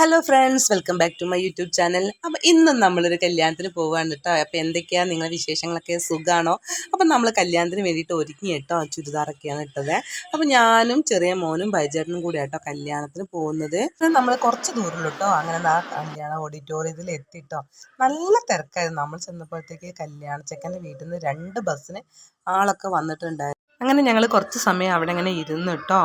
Hello friends welcome back to my YouTube channel അപ്പോൾ ഇന്നും നമ്മളൊരു കല്യാണത്തിന് പോവാണ് കേട്ടോ അപ്പോൾ എന്തൊക്കെയാണ് നിങ്ങളുടെ വിശേഷങ്ങളൊക്കെ? സുഖമാണോ അപ്പം നമ്മൾ കല്യാണത്തിന് വേണ്ടിയിട്ട് ഒരുങ്ങി കേട്ടോ ചുരിദാറൊക്കെയാണ് ഇട്ടത്. അപ്പോൾ ഞാനും ചെറിയ മോനും ബൈജേട്ടനും കൂടി കേട്ടോ കല്യാണത്തിന് പോകുന്നത്. നമ്മൾ കുറച്ച് ദൂരമുള്ളൂ കേട്ടോ അങ്ങനെ ആ കല്യാണ ഓഡിറ്റോറിയത്തിൽ എത്തിട്ടോ നല്ല തിരക്കായിരുന്നു. നമ്മൾ ചെന്നപ്പോഴത്തേക്ക് കല്യാണ ചെക്കന്റെ വീട്ടിൽ നിന്ന് രണ്ട് ബസ്സിന് ആളൊക്കെ വന്നിട്ടുണ്ടായിരുന്നു അങ്ങനെ ഞങ്ങൾ കുറച്ച് സമയം അവിടെ ഇങ്ങനെ ഇരുന്നു കേട്ടോ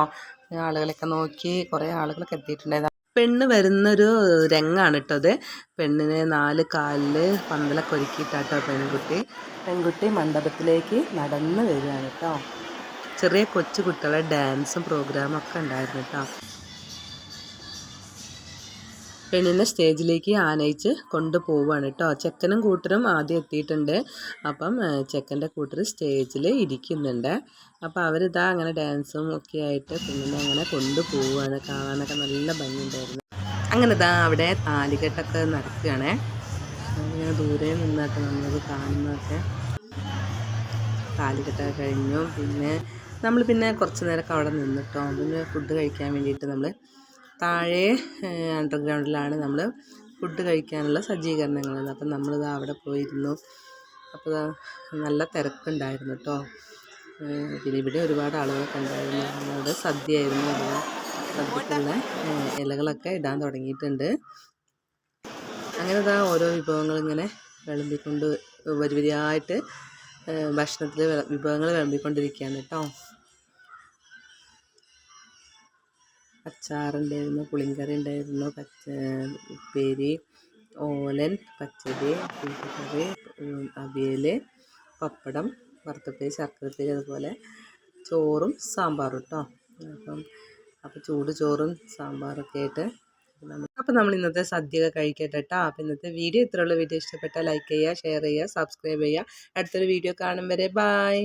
ആളുകളൊക്കെ നോക്കി കുറേ ആളുകളൊക്കെ എത്തിയിട്ടുണ്ടായിരുന്നു പെണ്ണ് വരുന്നൊരു രംഗമാണ് കേട്ടോ അത്. പെണ്ണിന് നാല് കാലിൽ പന്തലൊക്കെ ഒരുക്കിയിട്ടാട്ടോ പെൺകുട്ടി. പെൺകുട്ടി മണ്ഡപത്തിലേക്ക് നടന്ന് വരികയാണ് കേട്ടോ ചെറിയ കൊച്ചു കുട്ടികളെ ഡാൻസും പ്രോഗ്രാമൊക്കെ ഉണ്ടായിരുന്നു കേട്ടോ പെണ്ണിനെ സ്റ്റേജിലേക്ക് ആനയിച്ച് കൊണ്ടുപോവുകയാണ് കേട്ടോ. ചെക്കനും കൂട്ടരും ആദ്യം എത്തിയിട്ടുണ്ട്. അപ്പം ചെക്കന്റെ കൂട്ടർ സ്റ്റേജിൽ ഇരിക്കുന്നുണ്ട്. അപ്പോൾ അവരിതാ അങ്ങനെ ഡാൻസും ഒക്കെ ആയിട്ട് പെണ്ണിനെ അങ്ങനെ കൊണ്ടുപോവുകയാണ് കാണാനൊക്കെ നല്ല ഭംഗിയുണ്ടായിരുന്നു. അങ്ങനെ ഇതാ അവിടെ താലികെട്ടൊക്കെ നടക്കുകയാണേ. അങ്ങനെ ദൂരെ നിന്നൊക്കെ നമ്മളത് കാണുന്നതൊക്കെ താലികെട്ടൊക്കെ കഴിഞ്ഞു. പിന്നെ നമ്മൾ പിന്നെ കുറച്ച് നേരമൊക്കെ അവിടെ നിന്നിട്ടോ പിന്നെ ഫുഡ് കഴിക്കാൻ വേണ്ടിയിട്ട് നമ്മൾ താഴെ അണ്ടർഗ്രൗണ്ടിലാണ് നമ്മൾ ഫുഡ് കഴിക്കാനുള്ള സജ്ജീകരണങ്ങൾ അപ്പം നമ്മളിത് അവിടെ പോയിരുന്നു. അപ്പോൾ നല്ല തിരക്കുണ്ടായിരുന്നു കേട്ടോ പിന്നെ ഇവിടെ ഒരുപാട് ആളുകളൊക്കെ ഉണ്ടായിരുന്നു. അവിടെ സദ്യയായിരുന്നു സദ്യക്കുള്ള ഇലകളൊക്കെ ഇടാൻ തുടങ്ങിയിട്ടുണ്ട്. അങ്ങനെ ഇതാ ഓരോ വിഭവങ്ങൾ ഇങ്ങനെ വിളമ്പിക്കൊണ്ട് വരി വരിയായിട്ട് ഭക്ഷണത്തിൽ വിഭവങ്ങൾ വിളമ്പിക്കൊണ്ടിരിക്കുകയാണ് കേട്ടോ അച്ചാറുണ്ടായിരുന്നു പുളിങ്കറി ഉണ്ടായിരുന്നു പച്ച ഉപ്പേരി ഓലൻ പച്ചടി കൂട്ടുകറി അവിയൽ പപ്പടം വറുത്തപ്പേരി ശർക്കരപ്പേരി അതുപോലെ ചോറും സാമ്പാറും കേട്ടോ അപ്പം അപ്പോൾ ചൂട് ചോറും സാമ്പാറൊക്കെ ആയിട്ട് അപ്പോൾ നമ്മൾ ഇന്നത്തെ സദ്യ കഴിക്കട്ടെ കേട്ടോ അപ്പോൾ ഇന്നത്തെ വീഡിയോ ഇത്രയുള്ള വീഡിയോ ഇഷ്ടപ്പെട്ടാൽ ലൈക്ക് ചെയ്യുക ഷെയർ ചെയ്യുക സബ്സ്ക്രൈബ് ചെയ്യുക. അടുത്തൊരു വീഡിയോ കാണും വരെ. ബായ്